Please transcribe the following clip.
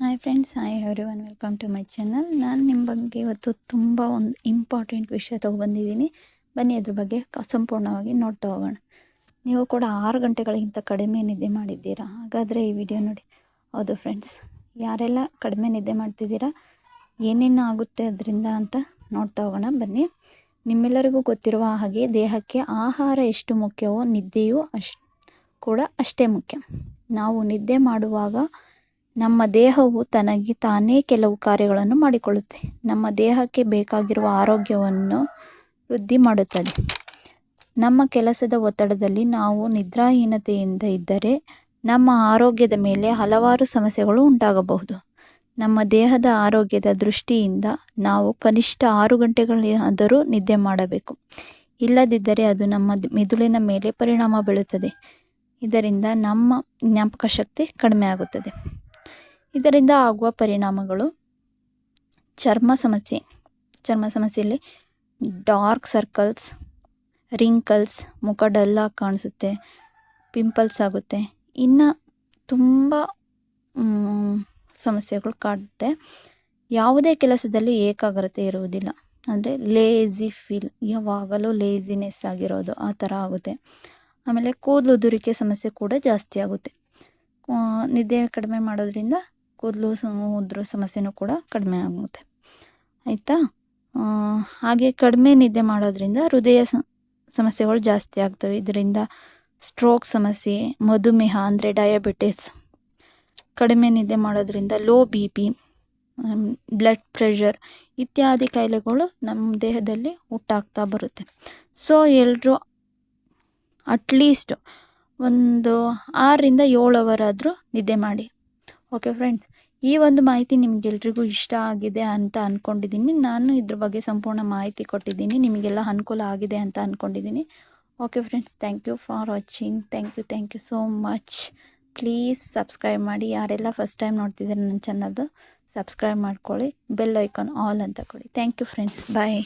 Hi friends hi everyone welcome to my channel ನಾನು ನಿಮ್ಮ ಬಗ್ಗೆ ಇವತ್ತು ತುಂಬ ಒಂದು ಇಂಪಾರ್ಟೆಂಟ್ ವಿಷಯ ತೊಗೊಬಂದಿದ್ದೀನಿ ಬನ್ನಿ ಅದ್ರ ಬಗ್ಗೆ ಸಂಪೂರ್ಣವಾಗಿ ನೋಡ್ತಾ ಹೋಗೋಣ. ನೀವು ಕೂಡ ಆರು ಗಂಟೆಗಳಿಗಿಂತ ಕಡಿಮೆ ನಿದ್ದೆ ಮಾಡಿದ್ದೀರಾ? ಹಾಗಾದರೆ ಈ ವಿಡಿಯೋ ನೋಡಿ. ಹೌದು ಫ್ರೆಂಡ್ಸ್ ಯಾರೆಲ್ಲ ಕಡಿಮೆ ನಿದ್ದೆ ಮಾಡ್ತಿದ್ದೀರಾ, ಏನೇನು ಆಗುತ್ತೆ ಅದರಿಂದ ಅಂತ ನೋಡ್ತಾ ಹೋಗೋಣ, ಬನ್ನಿ. ನಿಮ್ಮೆಲ್ಲರಿಗೂ ಗೊತ್ತಿರುವ ಹಾಗೆ ದೇಹಕ್ಕೆ ಆಹಾರ ಎಷ್ಟು ಮುಖ್ಯವೋ, ನಿದ್ದೆಯೂ ಅಷ್ಟು ಕೂಡ ಅಷ್ಟೇ ಮುಖ್ಯ. ನಾವು ನಿದ್ದೆ ಮಾಡುವಾಗ ನಮ್ಮ ದೇಹವು ತನಗೆ ತಾನೇ ಕೆಲವು ಕಾರ್ಯಗಳನ್ನು ಮಾಡಿಕೊಳ್ಳುತ್ತೆ. ನಮ್ಮ ದೇಹಕ್ಕೆ ಬೇಕಾಗಿರುವ ಆರೋಗ್ಯವನ್ನು ವೃದ್ಧಿ ಮಾಡುತ್ತದೆ. ನಮ್ಮ ಕೆಲಸದ ಒತ್ತಡದಲ್ಲಿ ನಾವು ನಿದ್ರಾಹೀನತೆಯಿಂದ ಇದ್ದರೆ ನಮ್ಮ ಆರೋಗ್ಯದ ಮೇಲೆ ಹಲವಾರು ಸಮಸ್ಯೆಗಳು ಉಂಟಾಗಬಹುದು. ನಮ್ಮ ದೇಹದ ಆರೋಗ್ಯದ ದೃಷ್ಟಿಯಿಂದ ನಾವು ಕನಿಷ್ಠ ಆರು ಗಂಟೆಗಳಾದರೂ ನಿದ್ದೆ ಮಾಡಬೇಕು. ಇಲ್ಲದಿದ್ದರೆ ಅದು ನಮ್ಮ ಮಿದುಳಿನ ಮೇಲೆ ಪರಿಣಾಮ ಬೀಳುತ್ತದೆ. ಇದರಿಂದ ನಮ್ಮ ಜ್ಞಾಪಕ ಶಕ್ತಿ ಕಡಿಮೆ ಆಗುತ್ತದೆ ಇದರಿಂದ ಆಗುವ ಪರಿಣಾಮಗಳು ಚರ್ಮ ಸಮಸ್ಯೆ. ಚರ್ಮ ಸಮಸ್ಯೆಯಲ್ಲಿ ಡಾರ್ಕ್ ಸರ್ಕಲ್ಸ್, ರಿಂಕಲ್ಸ್, ಮುಖ ಡಲ್ಲಾಗಿ ಕಾಣಿಸುತ್ತೆ, ಪಿಂಪಲ್ಸ್ ಆಗುತ್ತೆ. ಇನ್ನು ತುಂಬ ಸಮಸ್ಯೆಗಳು ಕಾಡುತ್ತೆ. ಯಾವುದೇ ಕೆಲಸದಲ್ಲಿ ಏಕಾಗ್ರತೆ ಇರುವುದಿಲ್ಲ. ಅಂದರೆ ಲೇಝಿ ಫೀಲ್ ಯಾವಾಗಲೂ ಲೇಝಿನೆಸ್ ಆಗಿರೋದು ಆ ಥರ ಆಗುತ್ತೆ. ಆಮೇಲೆ ಕೂದಲು ಉದುರಿಕೆ ಸಮಸ್ಯೆ ಕೂಡ ಜಾಸ್ತಿ ಆಗುತ್ತೆ. ನಿದ್ದೆ ಕಡಿಮೆ ಮಾಡೋದ್ರಿಂದ ಕೂದಲು ಉದ್ರೋ ಸಮಸ್ಯೆನೂ ಕೂಡ ಕಡಿಮೆ ಆಗುತ್ತೆ. ಆಯಿತಾ? ಹಾಗೆ ಕಡಿಮೆ ನಿದ್ದೆ ಮಾಡೋದ್ರಿಂದ ಹೃದಯ ಸಮಸ್ಯೆಗಳು ಜಾಸ್ತಿ ಆಗ್ತವೆ. ಇದರಿಂದ ಸ್ಟ್ರೋಕ್ ಸಮಸ್ಯೆ, ಮಧುಮೇಹ ಅಂದರೆ ಡಯಾಬಿಟಿಸ್ ಕಡಿಮೆ ನಿದ್ದೆ ಮಾಡೋದ್ರಿಂದ low B P blood pressure ಇತ್ಯಾದಿ ಕಾಯಿಲೆಗಳು ನಮ್ಮ ದೇಹದಲ್ಲಿ ಹುಟ್ಟಾಗ್ತಾ ಬರುತ್ತೆ. ಸೊ ಎಲ್ಲರೂ ಅಟ್ಲೀಸ್ಟ್ ಒಂದು ಆರರಿಂದ ಏಳು ಅವರ್ ಆದರೂ ನಿದ್ದೆ ಮಾಡಿ. ಓಕೆ ಫ್ರೆಂಡ್ಸ್ ಈ ಒಂದು ಮಾಹಿತಿ ನಿಮಗೆಲ್ರಿಗೂ ಇಷ್ಟ ಆಗಿದೆ ಅಂತ ಅಂದ್ಕೊಂಡಿದ್ದೀನಿ ನಾನು ಇದ್ರ ಬಗ್ಗೆ ಸಂಪೂರ್ಣ ಮಾಹಿತಿ ಕೊಟ್ಟಿದ್ದೀನಿ. ನಿಮಗೆಲ್ಲ ಅನುಕೂಲ ಆಗಿದೆ ಅಂತ ಅಂದ್ಕೊಂಡಿದ್ದೀನಿ okay friends thank you for watching thank you thank you so much please subscribe ಮಾಡಿ. ಯಾರೆಲ್ಲ ಫಸ್ಟ್ ಟೈಮ್ ನೋಡ್ತಿದ್ದಾರೆ ನನ್ನ ಚಾನಲ್ದು ಸಬ್ಸ್ಕ್ರೈಬ್ ಮಾಡ್ಕೊಳ್ಳಿ. ಬೆಲ್ ಐಕಾನ್ ಆಲ್ ಅಂತ ಕೊಡಿ. Thank you friends bye